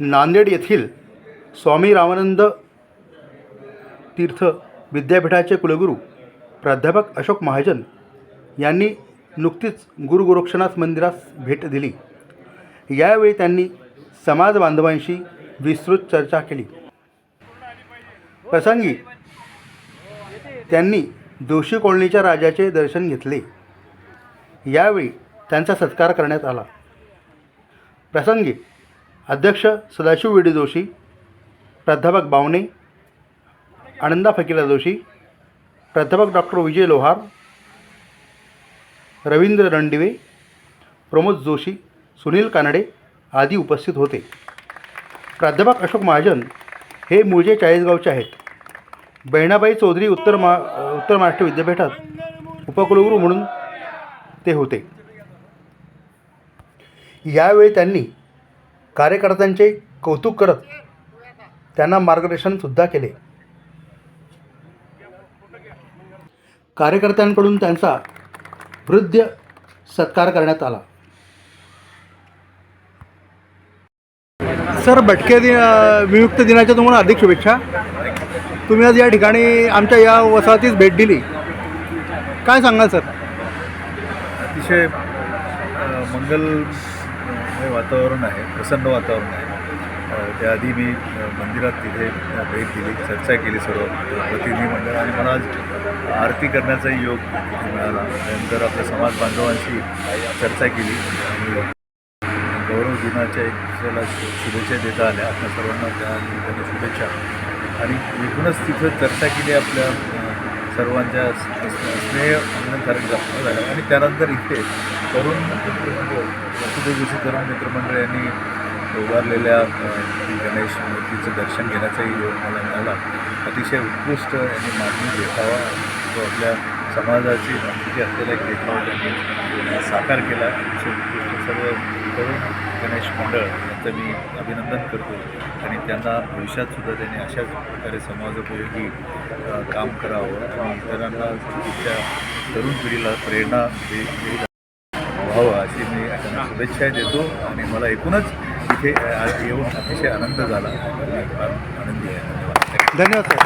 नांदेड येथील स्वामी रामानंद तीर्थ विद्यापीठाचे कुलगुरू प्राध्यापक अशोक महाजन यांनी नुकतीच गुरु गोरक्षनाथ मंदिरास भेट दिली. यावेळी त्यांनी समाज बांधवांशी विस्तृत चर्चा केली. प्रसंगी त्यांनी जोशी कॉलनीच्या राजाचे दर्शन घेतले. यावेळी त्यांचा सत्कार करण्यात आला. प्रसंगी अध्यक्ष सदाशिव विडी जोशी प्राध्यापक बावणे आनंदा फकीरा जोशी प्राध्यापक डॉक्टर विजय लोहार रवींद्र रणदिवे प्रमोद जोशी सुनील कानडे आदी उपस्थित होते. प्राध्यापक अशोक महाजन हे मूळचे चाळीसगावचे आहेत. बहिणाबाई चौधरी उत्तर मा उत्तर महाराष्ट्र विद्यापीठात उपकुलगुरू म्हणून ते होते. यावेळी त्यांनी कार्यकर्त्यांचे कौतुक करत त्यांना मार्गदर्शनसुद्धा केले. कार्यकर्त्यांकडून त्यांचा हृदय सत्कार करण्यात आला. सर भटके दि विमुक्त दिनाच्या तुम्हाला हार्दिक शुभेच्छा. तुम्ही आज या ठिकाणी आमच्या या वसाहतीस भेट दिली. काय सांगाल सर? अतिशय अ, हे वातावरण आहे प्रसन्न वातावरण आहे. त्याआधी मी मंदिरात तिथे भेट दिली चर्चा केली सर्व प्रतिनिधी मंडळ आणि मला आज आरती करण्याचाही योग तिथे मिळाला. त्यानंतर आपल्या समाज बांधवांशी चर्चा केली आणि गौरव दिनाच्या एक दुसऱ्याला शुभेच्छा देता आल्या. आपल्या सर्वांना त्या निमित्ताने शुभेच्छा. आणि एकूणच तिथं चर्चा केली आपल्या सर्वांच्या स्नेह आनंदकारक गप्पा झाला. आणि त्यानंतर इथे तरुण मित्रमंडळ वसुदेव जोशी तरुण मित्रमंडळ यांनी उभारलेल्या गणेश मूर्तीचं दर्शन घेण्याचाही योग मला मिळाला. अतिशय उत्कृष्ट यांनी मागणी देखावा तो आपल्या समाजाची माहिती असलेला एक देखावा त्यांनी साकार केला. अतिशय उत्कृष्ट सर्व तरुण गणेश मंडळ यांचं मी अभिनंदन करतो. आणि त्यांना भविष्यात सुद्धा त्यांनी अशाच प्रकारे समाजोपयोगी काम करावं. आणि इतरांना तिथल्या तरुण पिढीला प्रेरणा देईल व्हावं अशी मी त्यांना शुभेच्छा देतो. आणि मला एकूणच इथे आज येऊन अतिशय आनंद झाला. फार आनंदी आहे. धन्यवाद. धन्यवाद सर.